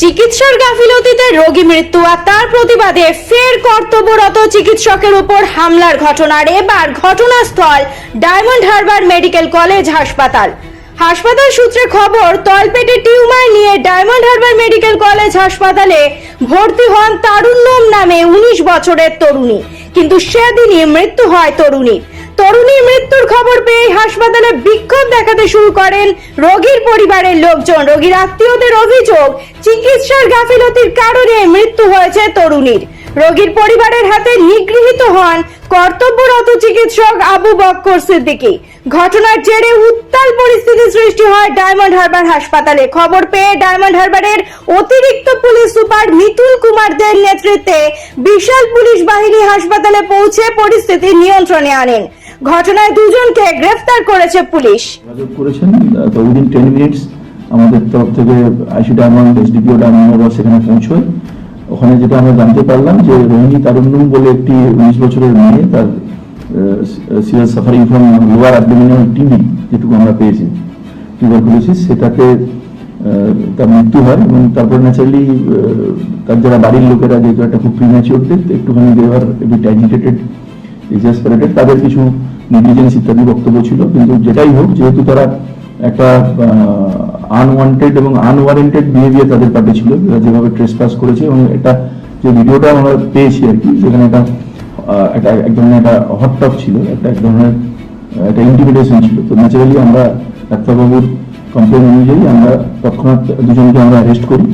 চিকিৎসার গাফিলতিতে রোগী মৃত্যু আর তার প্রতিবাদে ফের কর্তব্যরত চিকিৎসকের উপর হামলার ঘটনার এবার ঘটনাস্থল ডায়মন্ড হারবার মেডিকেল কলেজ হাসপাতাল। হাসপাতাল সূত্রে খবর, তলপেটে টিউমার নিয়ে ডায়মন্ড হারবার মেডিকেল কলেজ হাসপাতালে ভর্তি হন তারুণ্যম নামে উনিশ বছরের তরুণী। কিন্তু সেদিনই মৃত্যু হয় তরুণীর। খবর পেয়ে হাসপাতালে বিক্ষোভ দেখাতে শুরু করেন রোগীর পরিবারের লোকজন। রোগীর আত্মীয়দের অভিযোগ, চিকিৎসার গাফিলতির কারণে মৃত্যু হয়েছে তরুণীর। রোগীর পরিবারের হাতে নিগৃহীত হন কর্তব্যরত চিকিৎসক আবু বক্কর সিদ্দিকী। ঘটনার জেরে উত্তাল পরিস্থিতি সৃষ্টি হয় ডায়মন্ড হারবার হাসপাতালে। খবর পেয়ে ডায়মন্ড হারবারের অতিরিক্ত পুলিশ সুপার মিতুল কুমার দের নেতৃত্বে বিশাল পুলিশ বাহিনী হাসপাতালে পৌঁছে পরিস্থিতি নিয়ন্ত্রণে আনেন। ঘটনায় দুজনকে গ্রেফতার করেছে পুলিশ। করেছেন টেন মিনিটস আমাদের তরফ থেকে আইসি ডায়মন্ড এসডিপিও ডায়মন্ড সেখানে পৌঁছয়। ওখানে যেটা আমরা জানতে পারলাম যে রোহিণী তারুণ্যম বলে একটি উনিশ বছরের মেয়ে তার serious suffering from lower abdominal TB যেটুকু আমরা পেয়েছি টিউবারকুলোসিস আহ, তার মৃত্যু হয় এবং তারপর ন্যাচারালি তার যারা বাড়ির লোকেরা যেহেতু একটা খুব প্রিম্যাচিওর একটুখানি দেওয়ার বিট অ্যাজিটেটেড এক্সাসপারেটেড তাদের কিছু নেগলিজেন্স ইত্যাদি বক্তব্য ছিল, কিন্তু যেটাই হোক, যেহেতু তারা একটা আনওয়ান্টেড এবং আনওয়ারেন্টেড বিহেভিয়ার তাদের পার্টি ছিল যেভাবে ট্রেস পাস করেছে এবং এটা যে ভিডিওটা আমরা পেয়েছি আর কি যেখানে একটা একটা, এক ধরনের একটা হট টপ ছিল, একটা, এক ধরনের, একটা ইন্টিমিডেশন ছিল। তো ন্যাচারালি আমরা ডাক্তারবাবুর কমপ্লেন অনুযায়ী আমরা তৎক্ষণাৎ দুজনকে আমরা অ্যারেস্ট করি।